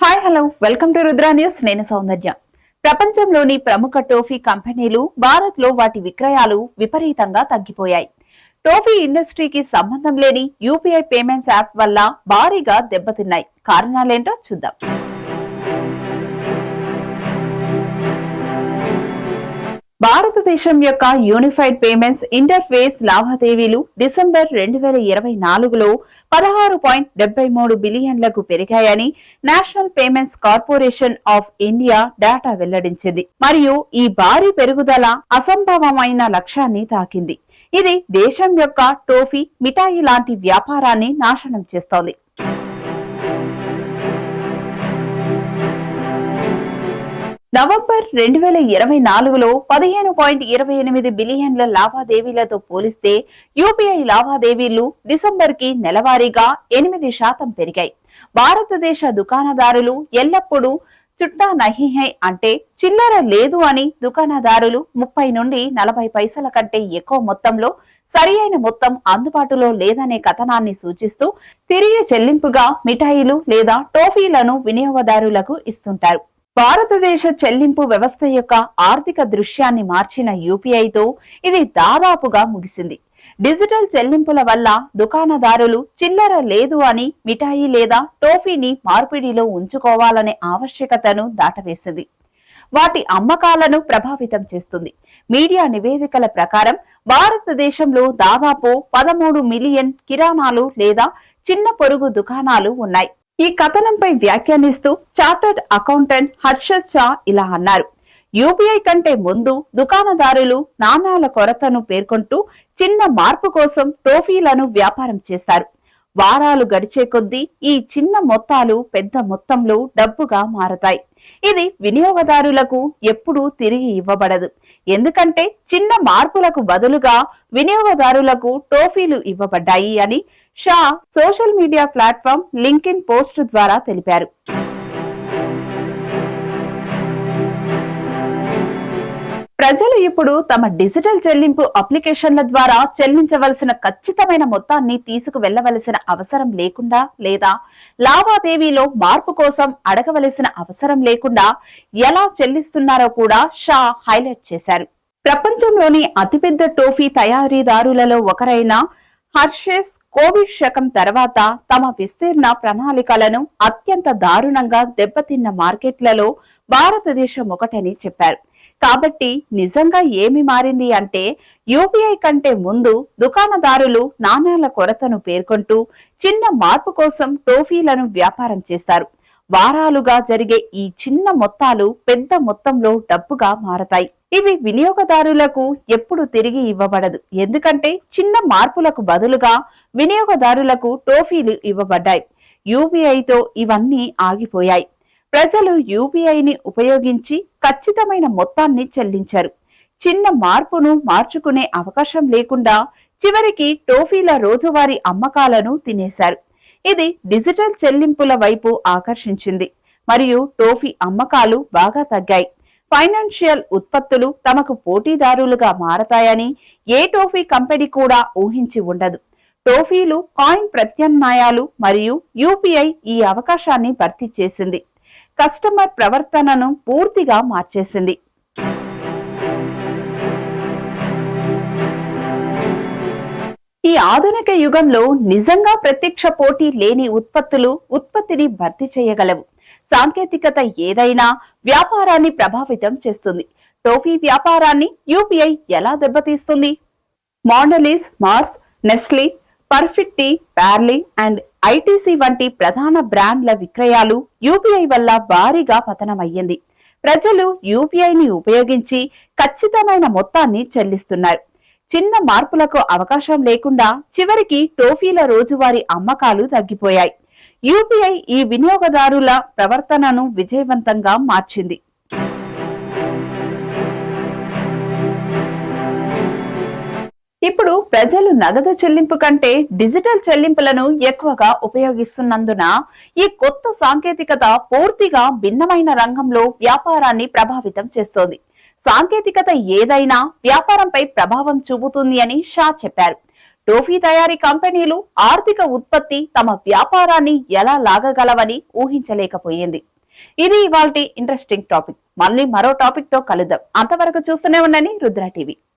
Hi hello welcome to Rudra news నేను సౌందర్య. ప్రపంచంలోని ప్రముఖ టోఫీ కంపెనీలు భారత్లో వాటి విక్రయాలు విపరీతంగా తగ్గిపోయాయి. టోఫీ ఇండస్ట్రీకి సంబంధం లేని యూపీఐ పేమెంట్స్ యాప్ వల్ల భారీగా దెబ్బతిన్నాయి. కారణాలేంటో చూద్దాం. భారత్ భారతదేశం యొక్క యూనిఫైడ్ పేమెంట్స్ ఇంటర్ఫేస్ లావాదేవీలు డిసెంబర్ రెండు వేల ఇరవై నాలుగులో పదహారు పాయింట్ డెబ్బై మూడు బిలియన్లకు పెరిగాయని national payments corporation of India data వెల్లడించింది. మరియు ఈ భారీ పెరుగుదల అసంభవమైన లక్ష్యాన్ని తాకింది. ఇది దేశం యొక్క టోఫీ మిఠాయి లాంటి వ్యాపారాన్ని నాశనం చేస్తోంది. నవంబర్ రెండు వేల ఇరవై నాలుగులో పదిహేను పాయింట్ ఇరవై ఎనిమిది బిలియన్ల లావాదేవీలతో పోలిస్తే యూపీఐ లావాదేవీలు డిసెంబర్కి నెలవారీగా ఎనిమిది శాతం పెరిగాయి. భారతదేశ దుకాణదారులు ఎల్లప్పుడూ చుట్టా నహిహై అంటే చిల్లర లేదు అని దుకాణదారులు ముప్పై నుండి నలభై పైసల కంటే ఎక్కువ మొత్తంలో సరి అయిన మొత్తం అందుబాటులో లేదనే కథనాన్ని సూచిస్తూ తిరిగి చెల్లింపుగా మిఠాయిలు లేదా టోఫీలను వినియోగదారులకు ఇస్తుంటారు. భారతదేశ చెల్లింపు వ్యవస్థ యొక్క ఆర్థిక దృశ్యాన్ని మార్చిన యూపీఐతో ఇది దాదాపుగా ముగిసింది. డిజిటల్ చెల్లింపుల వల్ల దుకాణదారులు చిల్లర లేదు అని మిఠాయి లేదా టోఫీని మార్పిడిలో ఉంచుకోవాలనే ఆవశ్యకతను దాటవేసింది. వాటి అమ్మకాలను ప్రభావితం చేస్తుంది. మీడియా నివేదికల ప్రకారం భారతదేశంలో దాదాపు పదమూడు మిలియన్ కిరాణాలు లేదా చిన్న పొరుగు దుకాణాలు ఉన్నాయి. ఈ కథనంపై వ్యాఖ్యానిస్తూ చార్టర్డ్ అకౌంటెంట్ హర్షద్ షా ఇలా అన్నారు. యూపీఐ కంటే ముందు దుకాణదారులు నాణాల కొరతను పేర్కొంటూ చిన్న మార్పు కోసం టోఫీలను వ్యాపారం చేస్తారు వారాలు గడిచే కొద్దీ ఈ చిన్న మొత్తాలు పెద్ద మొత్తంలో డబ్బుగా మారతాయి. ఇది వినియోగదారులకు ఎప్పుడూ తిరిగి ఇవ్వబడదు. ఎందుకంటే చిన్న మార్పులకు బదులుగా వినియోగదారులకు టోఫీలు ఇవ్వబడ్డాయి అని Shah social media platform LinkedIn post ద్వారా తెలిపారు. ప్రజలు ఇప్పుడు తమ డిజిటల్ చెల్లింపు అప్లికేషన్ల ద్వారా చెల్లించవలసిన ఖచ్చితమైన మొత్తాన్ని తీసుకు వెళ్ళవలసిన అవసరం లేకుండా లేదా లావాదేవీలో మార్పు కోసం అడగవలసిన అవసరం లేకుండా ఎలా చెల్లిస్తున్నారో కూడా షా హైలైట్ చేశారు. ప్రపంచంలోని అతిపెద్ద టోఫీ తయారీదారులలో ఒకరైన హర్షేస్ కోవిడ్ శకం తర్వాత తమ విస్తీర్ణ ప్రణాళికలను అత్యంత దారుణంగా దెబ్బతిన్న మార్కెట్లలో భారతదేశం ఒకటని చెప్పారు. కాబట్టి నిజంగా ఏమి మారింది అంటే యూపీఐ కంటే ముందు దుకాణదారులు నాణ్యాల కొరతను పేర్కొంటూ చిన్న మార్పు కోసం టోఫీలను వ్యాపారం చేస్తారు. వారాలుగా జరిగే ఈ చిన్న మొత్తాలు పెద్ద మొత్తంలో డబ్బుగా మారతాయి. ఇవి వినియోగదారులకు ఎప్పుడు తిరిగి ఇవ్వబడదు. ఎందుకంటే చిన్న మార్పులకు బదులుగా వినియోగదారులకు టోఫీలు ఇవ్వబడ్డాయి. యూపీఐతో ఇవన్నీ ఆగిపోయాయి. ప్రజలు యూపీఐని ఉపయోగించి ఖచ్చితమైన మొత్తాన్ని చెల్లించారు. చిన్న మార్పును మార్చుకునే అవకాశం లేకుండా చివరికి టోఫీల రోజువారీ అమ్మకాలను తినేశారు. ఇది డిజిటల్ చెల్లింపుల వైపు ఆకర్షించింది. మరియు టోఫీ అమ్మకాలు బాగా తగ్గాయి. ఫైనాన్షియల్ ఉత్పత్తులు తమకు పోటీదారులుగా మారతాయని ఏ టోఫీ కంపెనీ కూడా ఊహించి ఉండదు. టోఫీలు కాయిన్ ప్రత్యామ్నాయాలు మరియు యూపీఐ ఈ అవకాశాన్ని భర్తీ చేసింది. కస్టమర్ ప్రవర్తనను పూర్తిగా మార్చేసింది. ఆధునిక యుగంలో నిజంగా ప్రత్యక్ష పోటీ లేని ఉత్పత్తులు ఉత్పత్తిని భర్తీ చేయగలవు. సాంకేతికత ఏదైనా వ్యాపారాన్ని ప్రభావితం చేస్తుంది. టోఫీ వ్యాపారాన్ని యూపీఐ ఎలా దెబ్బతీస్తుంది? Mondelez Mars Nestle Perfetti Parle and ITC వంటి ప్రధాన బ్రాండ్ల విక్రయాలు యూపీఐ వల్ల భారీగా పతనమయ్యింది. ప్రజలు యూపీఐని ఉపయోగించి ఖచ్చితమైన మొత్తాన్ని చెల్లిస్తున్నారు. చిన్న మార్పులకు అవకాశం లేకుండా చివరికి టోఫీల రోజువారీ అమ్మకాలు తగ్గిపోయాయి. యూపీఐ ఈ వినియోగదారుల ప్రవర్తనను విజయవంతంగా మార్చింది. ఇప్పుడు ప్రజలు నగదు చెల్లింపు కంటే డిజిటల్ చెల్లింపులను ఎక్కువగా ఉపయోగిస్తున్నందున ఈ కొత్త సాంకేతికత పూర్తిగా భిన్నమైన రంగంలో వ్యాపారాన్ని ప్రభావితం చేస్తోంది. సాంకేతికత ఏదైనా వ్యాపారంపై ప్రభావం చూపుతుంది అని షా చెప్పారు. టోఫీ తయారీ కంపెనీలు ఆర్థిక ఉత్పత్తి తమ వ్యాపారాన్ని ఎలా లాగగలవని ఊహించలేకపోయింది. ఇది ఇవాల్టి ఇంట్రెస్టింగ్ టాపిక్. మళ్ళీ మరో టాపిక్తో కలుద్దాం. అంతవరకు చూస్తూనే ఉండండి రుద్ర టీవీ.